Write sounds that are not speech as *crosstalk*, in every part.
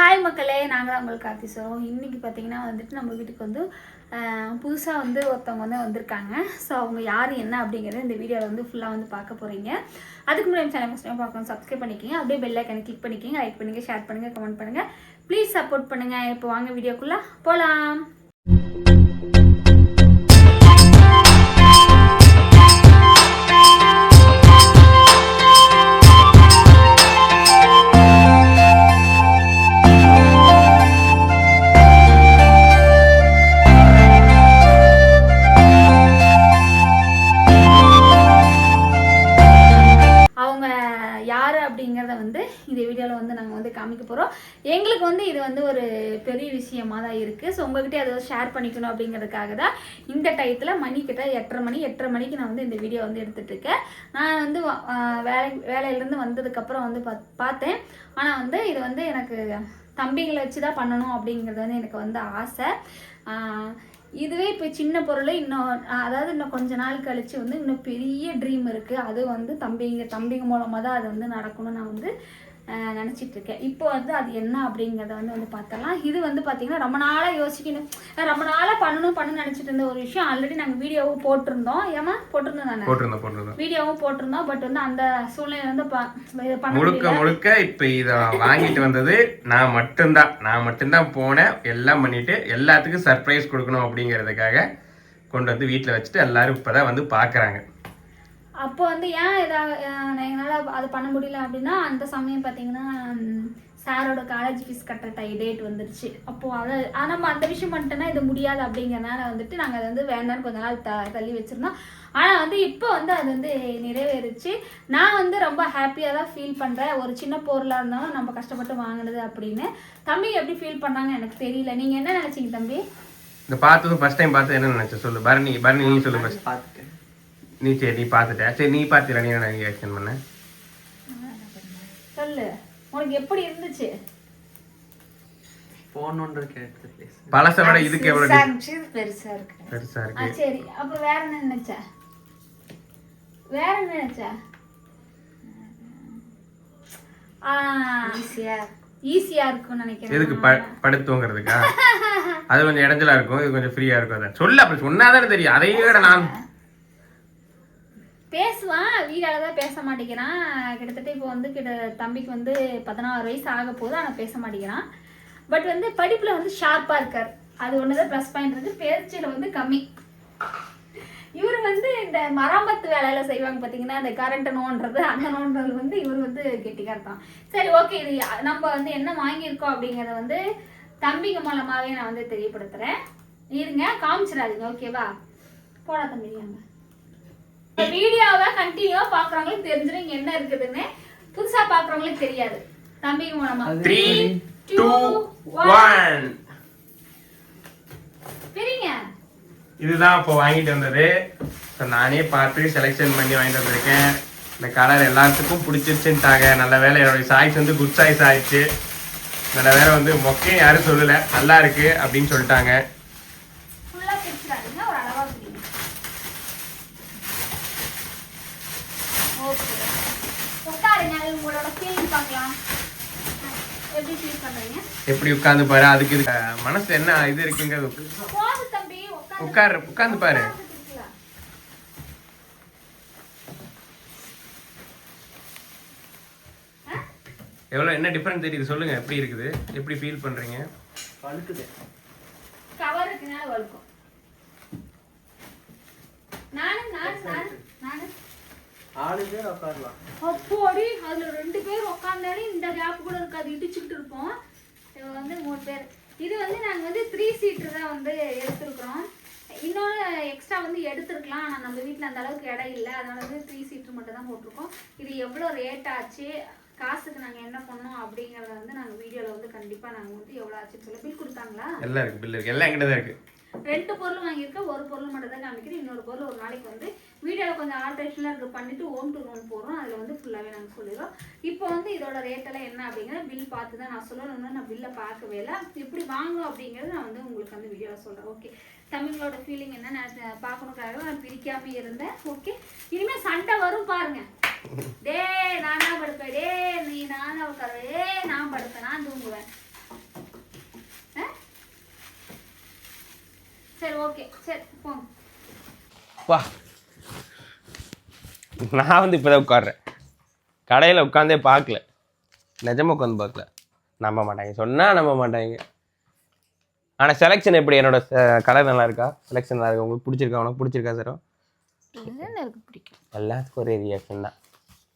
Hi மக்களே நாங்கள் தான் உங்களுக்கு கார்த்தி. சொல்லுவோம் இன்றைக்கி பார்த்தீங்கன்னா வந்துட்டு நம்ம வீட்டுக்கு வந்து புதுசாக வந்து ஒருத்தவங்க வந்து வந்திருக்காங்க. ஸோ அவங்க யார் என்ன அப்படிங்கிறத இந்த வீடியோவில் வந்து ஃபுல்லாக வந்து பார்க்க போகிறீங்க அதுக்கு முன்னாடி சேனல் ஃபஸ்ட் டைம் பார்க்கணும் சப்ஸ்கிரைப் பண்ணிக்கிங்க. அப்படியே பெல் ஐக்கனை கிளிக் பண்ணிக்கிங்க. லைக் பண்ணுங்கள் ஷேர் பண்ணுங்கள் கமெண்ட் பண்ணுங்கள் ப்ளீஸ் சப்போர்ட் பண்ணுங்கள் இப்போ வாங்க வீடியோக்குள்ளே போகலாம் இந்த வீடியோவில் வந்து நாங்கள் வந்து காமிக்க போகிறோம் எங்களுக்கு வந்து இது வந்து ஒரு பெரிய விஷயமாக தான் இருக்குது ஸோ உங்கள்கிட்ட அதை ஷேர் பண்ணிக்கணும் அப்படிங்கிறதுக்காக தான் இந்த டயத்தில் மணி கிட்ட எட்டரை மணி எட்டரை மணிக்கு நான் வந்து இந்த வீடியோ வந்து எடுத்துகிட்ருக்கேன் நான் வந்து வேலை வேலையிலேருந்து வந்ததுக்கப்புறம் வந்து பா பார்த்தேன். ஆனால் வந்து இது வந்து எனக்கு தம்பிங்களை வச்சு தான் பண்ணணும் அப்படிங்கிறது வந்து எனக்கு வந்து ஆசை. இதுவே இப்போ சின்ன பொருளை இன்னும் அதாவது இன்னும் கொஞ்ச நாள் கழித்து வந்து இன்னும் பெரிய ட்ரீம் இருக்குது அது வந்து தம்பிங்க தம்பிங்க மூலமாக தான் அது வந்து நடக்கணும்னு நான் வந்து இருக்கேன் இப்போ வந்து அது என்ன அப்படிங்கிறத வந்து வந்து பார்த்தலாம். இது வந்து பார்த்தீங்கன்னா ரொம்ப நாளாக யோசிக்கணும். ரொம்ப நாளாக பண்ணணும் பண்ணணும்னு நினச்சிட்டு இருந்த ஒரு விஷயம். ஆல்ரெடி நாங்கள் வீடியோவும் போட்டிருந்தோம். ஏமா போட்டிருந்தோம் தானே? போட்டிருந்தோம் போட்டிருந்தோம். வீடியோவும் போட்டிருந்தோம். பட் வந்து அந்த சூழ்நிலை வந்து பண்ண முழுக்க முழுக்க இப்ப இத வாங்கிட்டு வந்தது நான் மட்டும்தான். நான் மட்டும்தான் போனேன். எல்லாம் பண்ணிட்டு எல்லாத்துக்கும் சர்ப்ரைஸ் கொடுக்கணும் அப்படிங்கிறதுக்காக கொண்டு வந்து வீட்டில் வச்சுட்டு எல்லாரும் இப்பதான் வந்து பாக்குறாங்க அப்போ வந்து ஏன் இதை என்னால் அது பண்ண முடியல அப்படின்னா அந்த சமயம் பார்த்தீங்கன்னா சாரோட காலேஜ் ஃபீஸ் கட்டுற டை டேட் வந்துருச்சு. அப்போது அதை ஆ, நம்ம அந்த விஷயம் பண்ணிட்டோன்னா இது முடியாது அப்படிங்கிறனால வந்துட்டு நாங்கள் அதை வந்து வேண்டாம்னு கொஞ்ச நாள் த தள்ளி வச்சுருந்தோம். ஆனால் வந்து இப்போ வந்து அது வந்து நிறைவேறுச்சு. நான் வந்து ரொம்ப ஹாப்பியாக தான் ஃபீல் பண்ணுறேன் ஒரு சின்ன பொருளாக இருந்தாலும் நம்ம கஷ்டப்பட்டு வாங்கினது அப்படின்னு. தம்பி எப்படி ஃபீல் பண்ணாங்க எனக்கு தெரியல. நீங்கள் என்ன நினச்சிங்க தம்பி? இந்த பார்த்ததும் ஃபர்ஸ்ட் டைம் பார்த்து என்ன நினைச்ச? சொல்லு. பரணி பரணி நீ சொல்லு first. பார்த்துட்டேன் நீ சரி நீ பார்த்துட்ட. சரி நீ பார்த்துல நீ என்ன ரியாக்ஷன் பண்ண? சொல்லு. உனக்கு எப்படி இருந்துச்சு? போகணுன்ற கேரக்டர் பிளேஸ் பழசை விட இதுக்கு எவ்வளவு di- பெருசா இருக்கு. பெருசா ஆ இருக்கு சரி. அப்ப வேற என்ன நினைச்ச? வேற என்ன நினைச்ச? ஆ ஈஸியா ஈஸியா இருக்கும்னு நினைக்கிறேன். எதுக்கு அது கொஞ்சம் இடைஞ்சலா இருக்கும். இது கொஞ்சம் ஃப்ரீயா இருக்கும். அதான். சொல்லு அப்படி சொன்னாதானே தெரியும். அதையும் விட நான் பேசுவான். வீடால தான் பேச மாட்டேங்கிறான். கிட்டத்தட்ட இப்போ வந்து கிட்ட தம்பிக்கு வந்து பதினாறு வயசு ஆக போது ஆனால் பேச மாட்டேங்கிறான். பட் வந்து படிப்பில் வந்து ஷார்ப்பாக இருக்கார். அது தான் ப்ளஸ் பாயிண்ட் இருக்குது பேச்சில் வந்து கம்மி. இவர் வந்து இந்த மராமத்து வேலையில செய்வாங்க பார்த்தீங்கன்னா இந்த கரண்ட் நோன்றது அந்த நோன்றது வந்து இவர் வந்து கெட்டிக்கார் தான். சரி ஓகே இது நம்ம வந்து என்ன வாங்கியிருக்கோம் அப்படிங்கிறத வந்து தம்பிங்க மூலமாகவே நான் வந்து தெரியப்படுத்துகிறேன் இருங்க காமிச்சிடாதீங்க. ஓகேவா போடா தம்பி வீடியோவை கண்டினியூவா பாக்குறவங்களுக்கு தெரிஞ்சிடும் இங்க என்ன இருக்குதுன்னு. புதுசா பாக்குறவங்களுக்கு தெரியாது. தம்பிங்க மூலமா த்ரீ டூ. ஒன் பிரிங்க. இதுதான் இப்போ வாங்கிட்டு வந்தது. ஸோ நானே பார்த்து செலெக்ஷன் பண்ணி வாங்கிட்டு வந்திருக்கேன். இந்த கலர் எல்லாத்துக்கும் பிடிச்சிருச்சுன்ட்டாங்க. நல்ல வேலை என்னுடைய சாய்ஸ் வந்து குட் சாய்ஸ் ஆயிடுச்சு. நல்ல வேலை வந்து மொக்கையும் யாரும் சொல்லலை. நல்லா இருக்கு அப்படின்னு சொல்லிட்டாங்க ஃபுல்லா பிரிச்சிடாதீங்க ஒரு அளவா பிரிங்க ஓகே உட்காருங்க அது உங்களோட ஃபீலிங் பார்க்கலாம் எப்படி ஃபீல் பண்றீங்க? எப்படி உட்காந்து பாரு அதுக்கு இது மனசு என்ன இது இருக்குங்கிறது உட்காரு உட்காந்து பாரு. எவ்வளோ என்ன டிஃப்ரெண்ட் தெரியுது? சொல்லுங்க எப்படி இருக்குது? எப்படி ஃபீல் பண்றீங்க? வழுக்குது. நானு நானு நானு நானு ஆளு பேர் உட்காரலாம் அப்போடி அதுல ரெண்டு பேர் உட்காந்தாலே இந்த கேப் கூட இருக்காது. இடிச்சுக்கிட்டு இருப்போம். இது வந்து மூணு பேர். இது வந்து நாங்க வந்து த்ரீ சீட்டர் தான் வந்து எடுத்திருக்கிறோம். இன்னொன்று எக்ஸ்ட்ரா வந்து எடுத்திருக்கலாம். ஆனால் நம்ம வீட்டில் அந்த அளவுக்கு இடம் இல்லை. அதனால வந்து த்ரீ சீட்டர் மட்டும் தான் போட்டிருக்கோம். இது எவ்வளோ ரேட் ஆச்சு? காசுக்கு நாங்கள் என்ன பண்ணோம் அப்படிங்கிறத வந்து நாங்கள் வீடியோவில் வந்து கண்டிப்பாக நாங்கள் வந்து எவ்வளோ ஆச்சுன்னு சொல்லி பில் கொடுத்தாங்களா? எல்லாம் இருக்கு. பில் இருக்கு. எல்லாம் எங்கிட்ட தான் இருக்கு. ரெண்டு பொருள் வாங்கியிருக்கேன். ஒரு பொருள் மட்டும் தான் காமிக்கிறேன். இன்னொரு பொருள் ஒரு நாளைக்கு வந்து வீடியோவில் கொஞ்சம் ஆல்ட்ரேஷன்லாம் இருக்குது பண்ணிட்டு ஓம் டு ஓம் போடுறோம். அதில் வந்து ஃபுல்லாகவே நாங்கள் சொல்லிடுறோம். இப்போ வந்து இதோட ரேட்டெல்லாம் என்ன அப்படிங்கிற பில் பார்த்து தான் நான் சொல்லணும்னு நான் பில்லை பார்க்கவே இல்லை. எப்படி வாங்கணும் அப்படிங்கிறது நான் வந்து உங்களுக்கு வந்து வீடியோவில் சொல்கிறேன் ஓகே தமிழோட ஃபீலிங் என்ன நான் பார்க்கணுக்காக நான் பிரிக்காமல் இருந்தேன். ஓகே இனிமேல் சண்டை வரும் பாருங்க. டே நானா படுப்பேன். டே நீ நானா தான் நான் படுப்பேன். நான் தூங்குவேன். ஓகே சரி போங்க வா. நான் வந்து இப்போ தான் உட்காடுறேன் கடையில் உட்காந்தே பார்க்கல. நிஜமாக உட்காந்து பார்க்கல. நம்ப மாட்டாங்க. சொன்னால் நம்ப மாட்டாங்க. ஆனால் செலெக்ஷன் எப்படி? என்னோட கலர் நல்லா இருக்கா? செலெக்ஷன் நல்லா இருக்கா? உங்களுக்கு பிடிச்சிருக்கா? உனக்கு பிடிச்சிருக்கா சார்? எனக்கு பிடிக்கும். எல்லாத்துக்கும் ஒரே ரியாக்ஷன் தான்.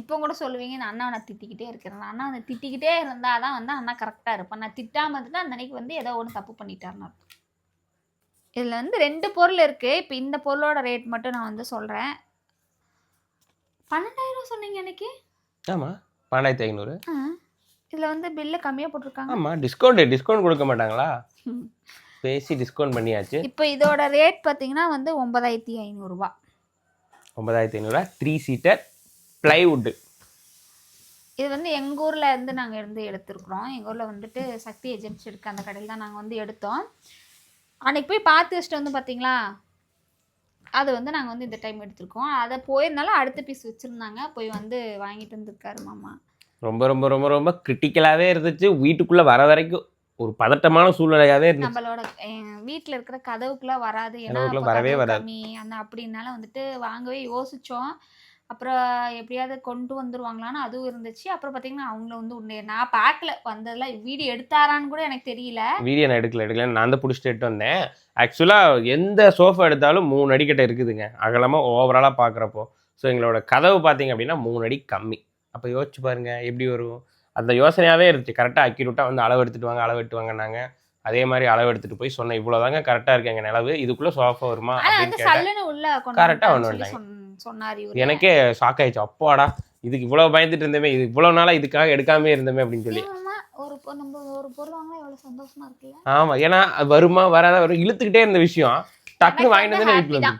இப்போ கூட சொல்லுவீங்க நான் அண்ணாவை நான் திட்டிக்கிட்டே இருக்கிறேன். நான் அண்ணா வந்து திட்டிக்கிட்டே இருந்தால் தான் வந்து அண்ணா கரெக்டாக இருப்பேன். நான் திட்டாமல் இருந்துட்டு அந்த அன்னைக்கு வந்து ஏதோ ஒன்று தப்பு பண்ணிட்டாருன்னு அர்த்தம். இதில் வந்து ரெண்டு பொருள் இருக்குது இப்போ இந்த பொருளோட ரேட் மட்டும் நான் வந்து சொல்கிறேன் பன்னெண்டாயிரம் சொன்னீங்க அன்னைக்கு? ஆமாம் பன்னெண்டாயிரத்தி ஐநூறு. இதில் வந்து பில்லு கம்மியாக போட்டிருக்காங்க. ஆமாம் டிஸ்கவுண்ட் டிஸ்கவுண்ட் கொடுக்க மாட்டாங்களா. பேசி டிஸ்கவுண்ட் பண்ணியாச்சு. இப்போ இதோட ரேட் பார்த்தீங்கன்னா வந்து ஒன்பதாயிரத்தி ஐநூறுரூவா ஒன்பதாயிரத்தி ஐநூறுரூவா த்ரீ சீட்டர் ப்ளைவுட்டு இது வந்து எங்கள் ஊரில் இருந்து நாங்கள் இருந்து எடுத்திருக்கிறோம். எங்கள் ஊரில் வந்துட்டு சக்தி ஏஜென்சி இருக்கு. அந்த கடையில் தான் நாங்கள் வந்து எடுத்தோம். அன்னைக்கு போய் பார்த்து வச்சுட்டு வந்து பார்த்தீங்களா அது வந்து நாங்கள் வந்து இந்த டைம் எடுத்திருக்கோம். அதை போயிருந்தாலும் அடுத்த பீஸ் வச்சுருந்தாங்க. போய் வந்து வாங்கிட்டு வந்திருக்காரு மாமா. ரொம்ப ரொம்ப ரொம்ப ரொம்ப கிரிட்டிக்கலாகவே இருந்துச்சு. வீட்டுக்குள்ளே வர வரைக்கும் ஒரு பதட்டமான சூழ்நிலையாகவே இருந்துச்சு. நம்மளோட வீட்டில் இருக்கிற கதவுக்குலாம் வராது. ஏன்னா கதவுக்குள்ள வரவே வராது. அந்த அப்படின்னால வந்துட்டு வாங்கவே யோசித்தோம் அப்புறம் எப்படியாவது கொண்டு வந்துருவாங்களான்னு அதுவும் இருந்துச்சு. அப்புறம் பார்த்தீங்கன்னா அவங்கள வந்து உன்னை நான் பார்க்கல. வந்ததெல்லாம் வீடியோ எடுத்தாரான்னு கூட எனக்கு தெரியல. வீடியோ நான் எடுக்கல எடுக்கல. நான் தான் பிடிச்சிட்டு எடுத்து வந்தேன். ஆக்சுவலாக எந்த சோஃபா எடுத்தாலும் மூணு அடிக்கிட்ட இருக்குதுங்க. அகலமாக ஓவராலாக பார்க்குறப்போ ஸோ எங்களோட கதவு பார்த்தீங்க அப்படின்னா மூணு அடி கம்மி. அப்போ யோசிச்சு பாருங்க எப்படி வரும்? அந்த யோசனையாகவே இருந்துச்சு. கரெக்டாக அக்யூரேட்டாக வந்து அளவு எடுத்துட்டு வாங்க அளவு எடுத்து வாங்கினாங்க அதே மாதிரி அளவு எடுத்துட்டு போய் சொன்னேன் இவ்வளோதாங்க கரெக்டாக இருக்கு எங்கள் நிலவு. இதுக்குள்ளே சோஃபா வருமா? அப்படின்னு வந்து சொன்னாரு எனக்கே ஷாக் ஆயிடுச்சு. அப்பாடா இதுக்கு இவ்வளோ பயந்துட்டு இருந்தோமே இது இவ்வளோ நாளாக இதுக்காக எடுக்காமே இருந்தோமே அப்படின்னு சொல்லி. ஆமா, ஒரு நம்ம ஒரு பொருள் வாங்கினா எவ்வளவு சந்தோஷமா இருக்குல்ல. ஆமாம் ஏன்னா வருமா வராதா வரும் இழுத்துக்கிட்டே இருந்த விஷயம். வந்து happy வீட்டில்.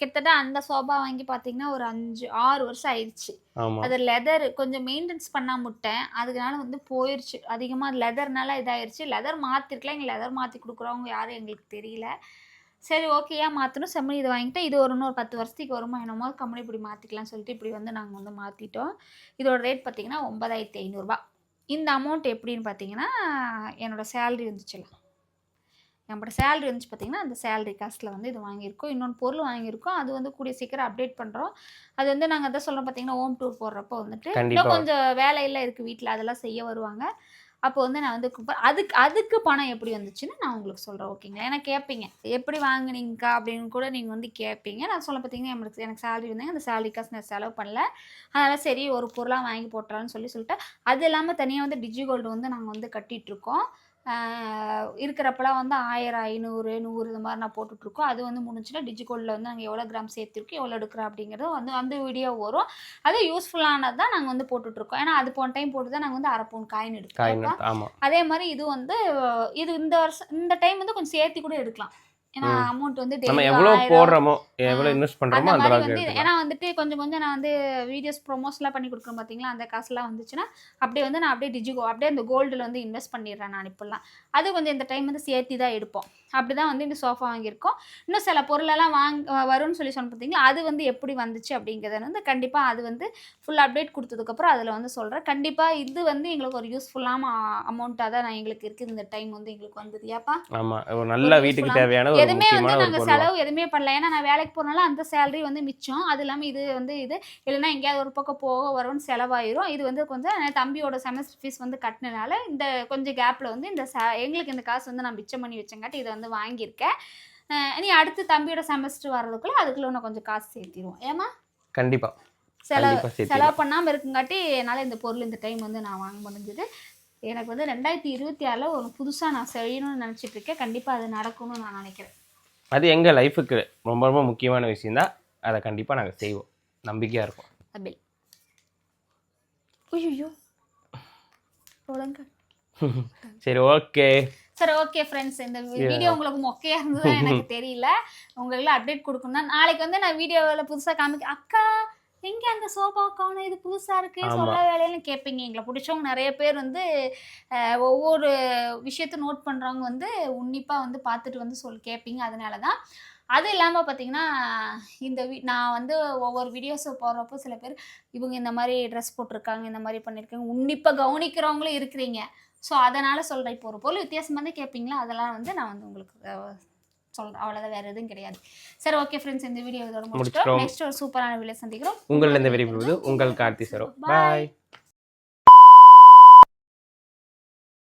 கிட்டத்தட்ட அந்த சோபா வாங்கி பாத்தீங்கன்னா ஒரு அஞ்சு ஆறு வருஷம் ஆயிடுச்சு. அது லெதர் கொஞ்சம் மெயின்டெனன்ஸ் பண்ணா முட்டேன் அதனால வந்து போயிருச்சு. அதிகமா லெதர்னால இதாயிருச்சு. லெதர் மாத்திருக்கலாம் எங்க லெதர் மாத்தி கொடுக்குறவங்க யாரும் எங்களுக்கு தெரியல. சரி ஓகே ஏன் மாற்றணும் செம்மணி இது வாங்கிட்டேன் இது ஒரு இன்னொரு பத்து வருஷத்துக்கு வருமா என்னமோ? கம்பெனி இப்படி மாற்றிக்கலாம்னு சொல்லிட்டு இப்படி வந்து நாங்கள் வந்து மாற்றிட்டோம் இதோட ரேட் பார்த்தீங்கன்னா ஒன்பதாயிரத்தி ஐநூறுரூபா இந்த அமௌண்ட் எப்படின்னு பார்த்தீங்கன்னா என்னோட சேலரி வந்துச்சுல நம்மளோட சேலரி வந்துச்சு பார்த்தீங்கன்னா அந்த சேலரி காஸ்ட்டில் வந்து இது வாங்கியிருக்கோம். இன்னொன்று பொருள் வாங்கியிருக்கோம். அது வந்து கூடிய சீக்கிரம் அப்டேட் பண்ணுறோம் அது வந்து நாங்கள் அதான் சொல்கிறோம் பார்த்தீங்கன்னா ஹோம் டூர் போடுறப்போ வந்துட்டு. இன்னும் கொஞ்சம் வேலையெல்லாம் இருக்குது வீட்டில் அதெல்லாம் செய்ய வருவாங்க. அப்போ வந்து நான் வந்து அதுக்கு அதுக்கு பணம் எப்படி வந்துச்சுன்னு நான் உங்களுக்கு சொல்கிறேன் ஓகேங்களா ஏன்னா கேட்பீங்க எப்படி வாங்குனீங்கக்கா அப்படின்னு கூட நீங்கள் வந்து கேட்பீங்க நான் சொல்ல பார்த்தீங்கன்னா எனக்கு எனக்கு சேலரி வந்தாங்க அந்த சேலரி காசு நான் செலவு பண்ணல. அதனால் சரி ஒரு பொருளாக வாங்கி போட்டுறான்னு சொல்லி சொல்லிட்டு அது இல்லாமல் தனியாக வந்து டிஜி கோல்டு வந்து நாங்கள் வந்து கட்டிகிட்ருக்கோம் இருக்கிறப்பெல்லாம் வந்து ஆயிரம் ஐநூறு நூறு இது மாதிரி நான் போட்டுட்ருக்கோம். அது வந்து முடிஞ்சுன்னா டிஜிகோல்டில் வந்து நாங்கள் எவ்வளோ கிராம் சேர்த்துருக்கோம் எவ்வளோ எடுக்கிறோம் அப்படிங்கிறது வந்து அந்த வீடியோ வரும். அது யூஸ்ஃபுல்லானது தான் நாங்கள் வந்து போட்டுட்ருக்கோம். ஏன்னா அது போன டைம் போட்டு தான் நாங்கள் வந்து அரை பவுன் காயின் ஆமாம் அதே மாதிரி இது வந்து இது இந்த வருஷம் இந்த டைம் வந்து கொஞ்சம் சேர்த்து கூட எடுக்கலாம். ஏன்னா. அமௌண்ட் வந்து நம்ம எவ்வளோ போடுறோமோ எவ்வளோ இன்வெஸ்ட் அந்த பண்ணுறோமோ அந்த மாதிரி வந்து ஏன்னா வந்துட்டு கொஞ்சம் கொஞ்சம் நான் வந்து வீடியோஸ் ப்ரொமோஸ்லாம் பண்ணி கொடுக்குறேன் பார்த்தீங்களா அந்த காசுலாம் வந்துச்சுன்னா அப்படியே வந்து நான் அப்படியே டிஜிகோ அப்படியே அந்த கோல்டில் வந்து இன்வெஸ்ட் பண்ணிடுறேன் நான் இப்போல்லாம். அது கொஞ்சம் இந்த டைம் வந்து சேர்த்து தான் எடுப்போம். அப்படி தான் வந்து இந்த சோஃபா வாங்கியிருக்கோம். இன்னும் சில பொருளெல்லாம் வாங்க வரும்னு சொல்லி சொன்ன பார்த்தீங்களா? அது வந்து எப்படி வந்துச்சு அப்படிங்கிறத வந்து கண்டிப்பாக அது வந்து ஃபுல் அப்டேட் கொடுத்ததுக்கப்புறம் அதில் வந்து சொல்கிறேன் கண்டிப்பாக இது வந்து எங்களுக்கு ஒரு யூஸ்ஃபுல்லான அமௌண்ட்டாக தான் நான் எங்களுக்கு இருக்குது. இந்த டைம் வந்து எங்களுக்கு வந்தது. ஏப்பா? ஆமாம் ஒரு நல்ல வீட்டுக்கு தேவையான எதுவுமே வந்து நாங்கள் செலவு எதுவுமே பண்ணல. ஏன்னா நான் வேலைக்கு போறனால அந்த சேலரி வந்து மிச்சம். அது இல்லாமல் இது வந்து இது இல்லைன்னா எங்கேயாவது ஒரு பக்கம் போக வரும்னு செலவாயிரும். இது வந்து கொஞ்சம் தம்பியோட செமஸ்டர் ஃபீஸ் வந்து கட்டினனால இந்த கொஞ்சம் கேப்பில் வந்து இந்த எங்களுக்கு இந்த காசு வந்து நான் மிச்சம் பண்ணி வச்சங்காட்டி இதை வந்து வாங்கியிருக்கேன் அஹ் இனி அடுத்து தம்பியோட செமஸ்டர் வர்றதுக்குள்ள அதுக்குள்ள இன்னும் கொஞ்சம் காசு சேர்த்திடுவோம் ஏமா கண்டிப்பாக செலவு செலவு பண்ணாமல் இருக்குங்காட்டி என்னால் இந்த பொருள் இந்த டைம் வந்து நான் வாங்க முடிஞ்சது. எனக்கு வந்து ரெண்டாயிரத்தி இருபத்தி ஆறில் ஒரு புதுசாக நான் செய்யணும்னு நினச்சிட்டு இருக்கேன். கண்டிப்பாக அது நடக்கும்னு நான் நினைக்கிறேன். அது எங்கள் லைஃபுக்கு ரொம்ப ரொம்ப முக்கியமான விஷயம் தான். அதை கண்டிப்பாக நாங்கள் செய்வோம். நம்பிக்கையாக இருக்கும் அபில் ஐயோ *laughs* சரி ஓகே சரி ஓகே ஃப்ரெண்ட்ஸ் இந்த வீடியோ உங்களுக்கு மொக்கையா இருந்ததா *laughs* எனக்கு தெரியல. உங்களுக்கு அப்டேட் கொடுக்கணும் நாளைக்கு வந்து நான் வீடியோவில் புதுசாக காமிக்க அக்கா எங்க அந்த சோபா காணும் இது புதுசா இருக்கு. சொல்ல வேலைன்னு கேட்பீங்க எங்களை பிடிச்சவங்க நிறைய பேர் வந்து ஒவ்வொரு விஷயத்தை நோட் பண்றவங்க வந்து உன்னிப்பா வந்து பார்த்துட்டு வந்து சொல்லி கேட்பீங்க அதனால தான் அது இல்லாமல் பார்த்தீங்கன்னா இந்த வீ நான் வந்து ஒவ்வொரு வீடியோஸ் போடுறப்போ சில பேர் இவங்க இந்த மாதிரி ட்ரெஸ் போட்டிருக்காங்க இந்த மாதிரி பண்ணியிருக்காங்க உன்னிப்பாக கவனிக்கிறவங்களும் இருக்கிறீங்க. ஸோ அதனால் சொல்கிறேன் இப்போ ஒரு பொருள் வித்தியாசமாக தான் கேட்பீங்களா அதெல்லாம் வந்து நான் வந்து உங்களுக்கு சொல்கிறேன் அவ்வளோதான் வேறு எதுவும் கிடையாது. சரி ஓகே ஃப்ரெண்ட்ஸ் இந்த வீடியோ இதோட முடிச்சிட்டோம். நெக்ஸ்ட் ஒரு சூப்பரான வீடியோ சந்திக்கிறோம். உங்களில் இந்த விரும்புவது உங்கள் கார்த்தி சரோ. பாய்